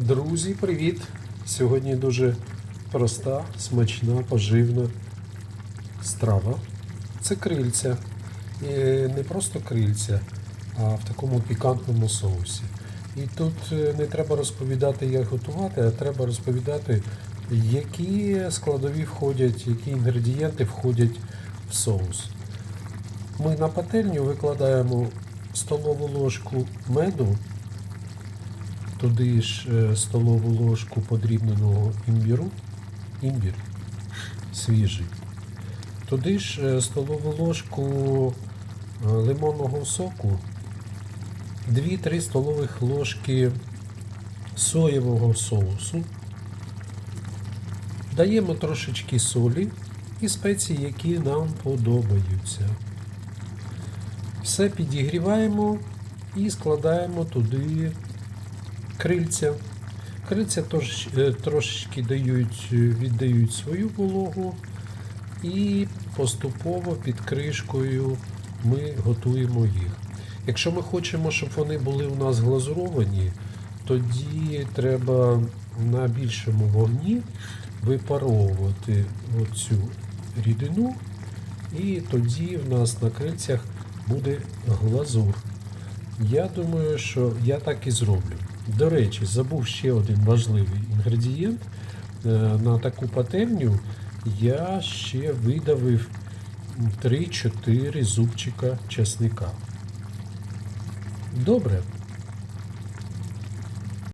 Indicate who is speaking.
Speaker 1: Друзі, привіт! Сьогодні дуже проста, смачна, поживна страва. Це крильця. І не просто крильця, а в такому пікантному соусі. І тут е, не треба розповідати, як готувати, а треба розповідати, які складові входять, які інгредієнти входять в соус. Ми на пательню викладаємо столову ложку меду, туди ж е, столову ложку подрібненого імбіру, імбір? Свіжий, туди ж е, столову ложку е, лимонного соку, 2-3 столових ложки соєвого соусу, даємо трошечки солі і спеції, які нам подобаються. Все підігріваємо і складаємо туди крильця. Крильця тож, е, трошечки дають, е, віддають свою вологу і поступово під кришкою ми готуємо їх. Якщо ми хочемо, щоб вони були у нас глазуровані, тоді треба на більшому вогні випаровувати оцю рідину, і тоді в нас на крильцях буде глазур. Я думаю, що я так і зроблю. До речі, забув ще один важливий інгредієнт. Е, На таку пательню я ще видавив 3-4 зубчика чесника. Добре,